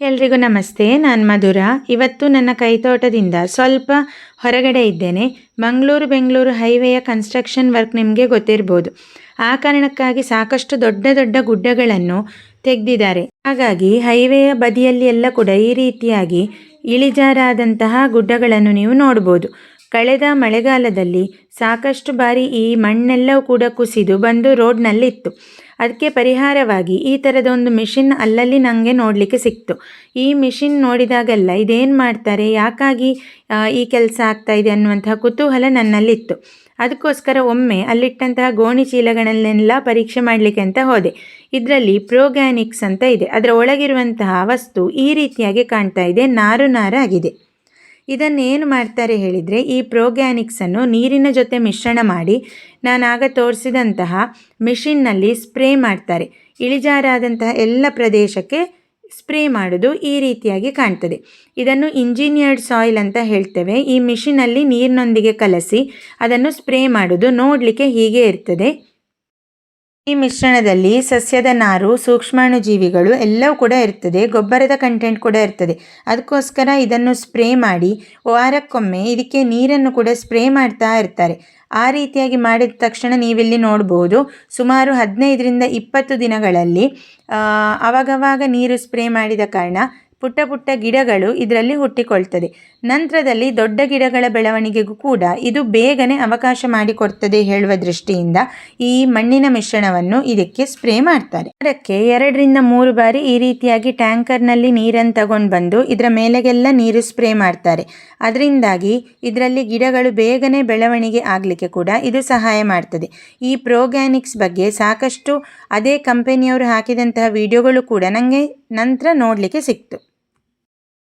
ಎಲ್ರಿಗೂ ನಮಸ್ತೆ, ನಾನು ಮಧುರ. ಇವತ್ತು ನನ್ನ ಕೈತೋಟದಿಂದ ಸ್ವಲ್ಪ ಹೊರಗಡೆ ಇದ್ದೇನೆ. ಮಂಗಳೂರು ಬೆಂಗಳೂರು ಹೈವೇಯ ಕನ್ಸ್ಟ್ರಕ್ಷನ್ ವರ್ಕ್ ನಿಮಗೆ ಗೊತ್ತಿರ್ಬೋದು. ಆ ಕಾರಣಕ್ಕಾಗಿ ಸಾಕಷ್ಟು ದೊಡ್ಡ ದೊಡ್ಡ ಗುಡ್ಡಗಳನ್ನು ತೆಗೆದಿದ್ದಾರೆ. ಹಾಗಾಗಿ ಹೈವೇಯ ಬದಿಯಲ್ಲಿ ಎಲ್ಲ ಕೂಡ ಈ ರೀತಿಯಾಗಿ ಇಳಿಜಾರಾದಂತಹ ಗುಡ್ಡಗಳನ್ನು ನೀವು ನೋಡ್ಬೋದು. ಕಳೆದ ಮಳೆಗಾಲದಲ್ಲಿ ಸಾಕಷ್ಟು ಬಾರಿ ಈ ಮಣ್ಣೆಲ್ಲವೂ ಕೂಡ ಕುಸಿದು ಬಂದು ರೋಡ್ನಲ್ಲಿತ್ತು. ಅದಕ್ಕೆ ಪರಿಹಾರವಾಗಿ ಈ ಥರದ ಒಂದು ಮಿಷಿನ್ ಅಲ್ಲಲ್ಲಿ ನನಗೆ ನೋಡಲಿಕ್ಕೆ ಸಿಕ್ತು. ಈ ಮಿಷಿನ್ ನೋಡಿದಾಗೆಲ್ಲ ಇದೇನು ಮಾಡ್ತಾರೆ, ಯಾಕಾಗಿ ಈ ಕೆಲಸ ಆಗ್ತಾ ಇದೆ ಅನ್ನುವಂತಹ ಕುತೂಹಲ ನನ್ನಲ್ಲಿತ್ತು. ಅದಕ್ಕೋಸ್ಕರ ಒಮ್ಮೆ ಅಲ್ಲಿಟ್ಟಂತಹ ಗೋಣಿ ಚೀಲಗಳನ್ನೆಲ್ಲ ಪರೀಕ್ಷೆ ಮಾಡಲಿಕ್ಕೆ ಅಂತ ಹೋದೆ. ಇದರಲ್ಲಿ ಪ್ರೋಗ್ಯಾನಿಕ್ಸ್ ಅಂತ ಇದೆ. ಅದರ ಒಳಗಿರುವಂತಹ ವಸ್ತು ಈ ರೀತಿಯಾಗಿ ಕಾಣ್ತಾ ಇದೆ ನಾರು ನಾರಾಗಿದೆ ಇದನ್ನೇನು ಮಾಡ್ತಾರೆ ಹೇಳಿದರೆ, ಈ ಪ್ರೋಗ್ಯಾನಿಕ್ಸನ್ನು ನೀರಿನ ಜೊತೆ ಮಿಶ್ರಣ ಮಾಡಿ, ನಾನಾಗ ತೋರಿಸಿದಂತಹ ಮಿಷಿನ್ನಲ್ಲಿ ಸ್ಪ್ರೇ ಮಾಡ್ತಾರೆ. ಇಳಿಜಾರಾದಂತಹ ಎಲ್ಲ ಪ್ರದೇಶಕ್ಕೆ ಸ್ಪ್ರೇ ಮಾಡೋದು ಈ ರೀತಿಯಾಗಿ ಕಾಣ್ತದೆ. ಇದನ್ನು ಇಂಜಿನಿಯರ್ಡ್ ಸಾಯಿಲ್ ಅಂತ ಹೇಳ್ತೇವೆ. ಈ ಮಿಷಿನಲ್ಲಿ ನೀರಿನೊಂದಿಗೆ ಕಲಸಿ, ಅದನ್ನು ಸ್ಪ್ರೇ ಮಾಡೋದು ನೋಡಲಿಕ್ಕೆ ಹೀಗೆ ಇರ್ತದೆ. ಈ ಮಿಶ್ರಣದಲ್ಲಿ ಸಸ್ಯದ ನಾರು ಸೂಕ್ಷ್ಮಾಣು ಜೀವಿಗಳು ಎಲ್ಲವೂ ಕೂಡ ಇರ್ತದೆ, ಗೊಬ್ಬರದ ಕಂಟೆಂಟ್ ಕೂಡ ಇರ್ತದೆ. ಅದಕ್ಕೋಸ್ಕರ ಇದನ್ನು ಸ್ಪ್ರೇ ಮಾಡಿ ವಾರಕ್ಕೊಮ್ಮೆ ಇದಕ್ಕೆ ನೀರನ್ನು ಕೂಡ ಸ್ಪ್ರೇ ಮಾಡ್ತಾ ಇರ್ತಾರೆ. ಆ ರೀತಿಯಾಗಿ ಮಾಡಿದ ತಕ್ಷಣ ನೀವಿಲ್ಲಿ ನೋಡ್ಬೋದು, ಸುಮಾರು ಹದಿನೈದರಿಂದ ಇಪ್ಪತ್ತು ದಿನಗಳಲ್ಲಿ ಅವಾಗವಾಗ ನೀರು ಸ್ಪ್ರೇ ಮಾಡಿದ ಕಾರಣ ಪುಟ್ಟ ಪುಟ್ಟ ಗಿಡಗಳು ಇದರಲ್ಲಿ ಹುಟ್ಟಿಕೊಳ್ತದೆ. ನಂತರದಲ್ಲಿ ದೊಡ್ಡ ಗಿಡಗಳ ಬೆಳವಣಿಗೆಗೂ ಕೂಡ ಇದು ಬೇಗನೆ ಅವಕಾಶ ಮಾಡಿಕೊಡ್ತದೆ ಹೇಳುವ ದೃಷ್ಟಿಯಿಂದ ಈ ಮಣ್ಣಿನ ಮಿಶ್ರಣವನ್ನು ಇದಕ್ಕೆ ಸ್ಪ್ರೇ ಮಾಡ್ತಾರೆ. ಅದಕ್ಕೆ ಎರಡರಿಂದ ಮೂರು ಬಾರಿ ಈ ರೀತಿಯಾಗಿ ಟ್ಯಾಂಕರ್ನಲ್ಲಿ ನೀರನ್ನು ತಗೊಂಡು ಬಂದು ಇದರ ಮೇಲೆಗೆಲ್ಲ ನೀರು ಸ್ಪ್ರೇ ಮಾಡ್ತಾರೆ. ಅದರಿಂದಾಗಿ ಇದರಲ್ಲಿ ಗಿಡಗಳು ಬೇಗನೆ ಬೆಳವಣಿಗೆ ಆಗಲಿಕ್ಕೆ ಕೂಡ ಇದು ಸಹಾಯ ಮಾಡ್ತದೆ. ಈ ಪ್ರೋಗ್ಯಾನಿಕ್ಸ್ ಬಗ್ಗೆ ಸಾಕಷ್ಟು ಅದೇ ಕಂಪನಿಯವರು ಹಾಕಿದಂತಹ ವಿಡಿಯೋಗಳು ಕೂಡ ನನಗೆ ನಂತರ ನೋಡಲಿಕ್ಕೆ ಸಿಕ್ತು.